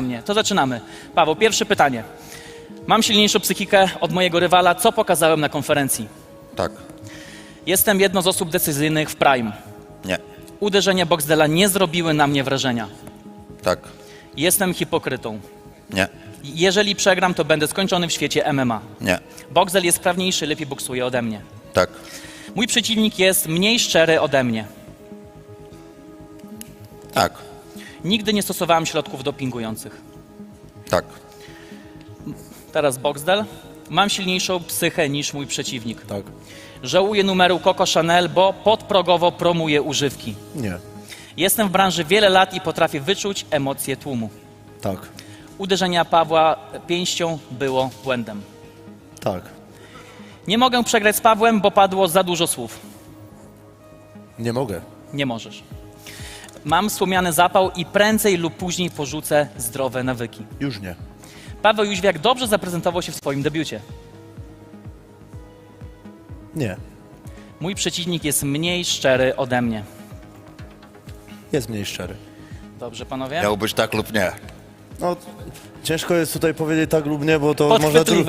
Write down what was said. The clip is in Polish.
mnie. To zaczynamy. Paweł, pierwsze pytanie. Mam silniejszą psychikę od mojego rywala. Co pokazałem na konferencji? Tak. Jestem jedną z osób decyzyjnych w Prime. Nie. Uderzenia Boxdela nie zrobiły na mnie wrażenia. Tak. Jestem hipokrytą. Nie. Jeżeli przegram, to będę skończony w świecie MMA. Nie. Boxdel jest sprawniejszy, lepiej boksuje ode mnie. Tak. Mój przeciwnik jest mniej szczery ode mnie. Tak. Nigdy nie stosowałem środków dopingujących. Tak. Teraz Boxdel. Mam silniejszą psychę niż mój przeciwnik. Tak. Żałuję numeru Coco Chanel, bo podprogowo promuje używki. Nie. Jestem w branży wiele lat i potrafię wyczuć emocje tłumu. Tak. Uderzenia Pawła pięścią było błędem. Tak. Nie mogę przegrać z Pawłem, bo padło za dużo słów. Nie mogę. Nie możesz. Mam słomiany zapał i prędzej lub później porzucę zdrowe nawyki. Już nie. Paweł Jóźwiak dobrze zaprezentował się w swoim debiucie. Nie. Mój przeciwnik jest mniej szczery ode mnie. Jest mniej szczery. Dobrze, panowie? Miał być tak lub nie. No, ciężko jest tutaj powiedzieć tak lub nie, bo to można, dru-